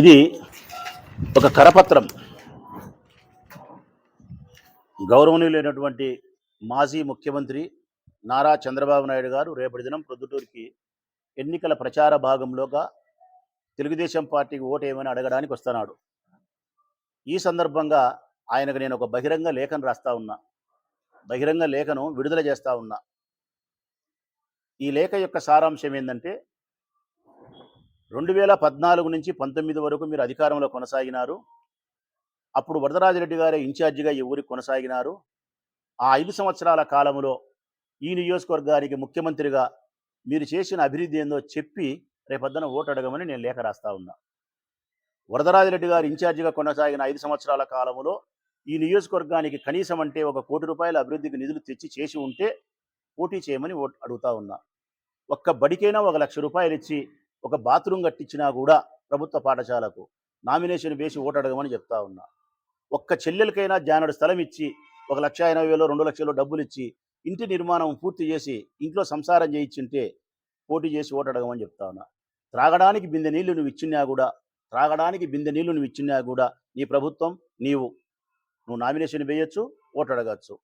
ఇది ఒక కరపత్రం. గౌరవనీయులైనటువంటి మాజీ ముఖ్యమంత్రి నారా చంద్రబాబు నాయుడు గారు రేపటి దినం ప్రొద్దుటూరికి ఎన్నికల ప్రచార భాగంలోగా తెలుగుదేశం పార్టీకి ఓటేమని అడగడానికి వస్తున్నాడు. ఈ సందర్భంగా ఆయనకు నేను ఒక బహిరంగ లేఖను రాస్తా ఉన్నా. బహిరంగ లేఖను విడుదల చేస్తా ఉన్నా. ఈ లేఖ యొక్క సారాంశం ఏంటంటే రెండు వేల పద్నాలుగు నుంచి పంతొమ్మిది వరకు మీరు అధికారంలో కొనసాగినారు. అప్పుడు వరదరాజరెడ్డి గారే ఇన్ఛార్జిగా ఈ ఊరికి కొనసాగినారు. ఆ ఐదు సంవత్సరాల కాలంలో ఈ నియోజకవర్గానికి ముఖ్యమంత్రిగా మీరు చేసిన అభివృద్ధి ఏందో చెప్పి రేపొద్దున ఓటు అడగమని నేను లేఖ రాస్తా ఉన్నా. వరదరాజరెడ్డి గారు ఇన్ఛార్జిగా కొనసాగిన ఐదు సంవత్సరాల కాలంలో ఈ నియోజకవర్గానికి కనీసం అంటే ఒక కోటి రూపాయల అభివృద్ధికి నిధులు తెచ్చి చేసి ఉంటే పోటీ చేయమని ఓటు అడుగుతా ఉన్నా. ఒక్క బడికైనా ఒక లక్ష రూపాయలు ఇచ్చి ఒక బాత్రూమ్ కట్టించినా కూడా ప్రభుత్వ పాఠశాలకు నామినేషన్ వేసి ఓటు అడగమని చెప్తా ఉన్నా. ఒక్క చెల్లెలకైనా జానుడు స్థలం ఇచ్చి ఒక లక్ష ఎనభై వేలు రెండు లక్షలు డబ్బులు ఇచ్చి ఇంటి నిర్మాణం పూర్తి చేసి ఇంట్లో సంసారం చేయించుంటే పోటీ చేసి ఓటు అడగమని చెప్తా ఉన్నా. త్రాగడానికి బిందె నీళ్ళు నువ్వు ఇచ్చినా కూడా త్రాగడానికి బిందె నీళ్ళు నువ్వు ఇచ్చినా కూడా నీ ప్రభుత్వం నీవు నువ్వు నామినేషన్ వేయొచ్చు ఓటు అడగచ్చు.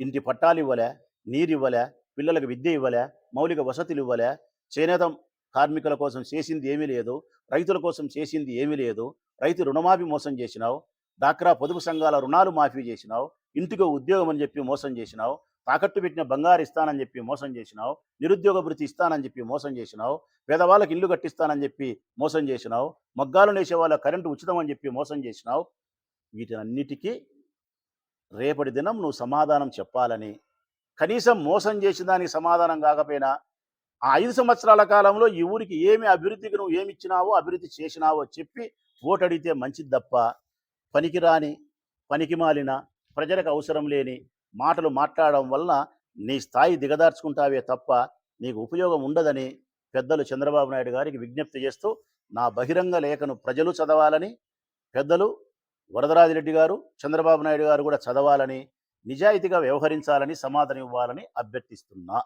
ఇంటి పట్టాలు ఇవ్వలే నీరు ఇవ్వలే పిల్లలకు విద్య ఇవ్వలే మౌలిక వసతులు ఇవ్వలే చేనేత కార్మికుల కోసం చేసింది ఏమీ లేదు రైతుల కోసం చేసింది ఏమీ లేదు రైతు రుణమాఫీ మోసం చేసినావు డాక్రా పొదుపు సంఘాల రుణాలు మాఫీ చేసినావు ఇంటికి ఉద్యోగం అని చెప్పి మోసం చేసినావు తాకట్టు పెట్టిన బంగారు ఇస్తానని చెప్పి మోసం చేసినావు నిరుద్యోగ భృతి ఇస్తానని చెప్పి మోసం చేసినావు పేదవాళ్ళకి ఇల్లు కట్టిస్తానని చెప్పి మోసం చేసినావు మగ్గాలు నేసే వాళ్ళ కరెంటు ఉచితం అని చెప్పి మోసం చేసినావు వీటన్నిటికీ రేపటి దినం నువ్వు సమాధానం చెప్పాలని కనీసం మోసం చేసిన దానికి సమాధానం కాకపోయినా ఆ ఐదు సంవత్సరాల కాలంలో ఈ ఊరికి ఏమి అభివృద్ధికి నువ్వు ఏమి ఇచ్చినావో అభివృద్ధి చేసినావో చెప్పి ఓటు అడిగితే మంచిది తప్ప పనికిరాని పనికి మాలిన ప్రజలకు అవసరం లేని మాటలు మాట్లాడడం వలన నీ స్థాయి దిగదార్చుకుంటావే తప్ప నీకు ఉపయోగం ఉండదని పెద్దలు చంద్రబాబు నాయుడు గారికి విజ్ఞప్తి చేస్తూ నా బహిరంగ లేఖను ప్రజలు చదవాలని పెద్దలు వరదరాజిరెడ్డి గారు చంద్రబాబు నాయుడు గారు కూడా చదవాలని నిజాయితీగా వ్యవహరించాలని సమాధానం ఇవ్వాలని అభ్యర్థిస్తున్నా.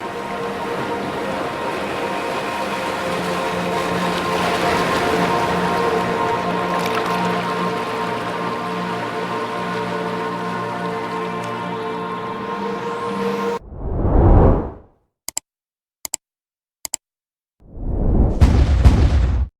よし!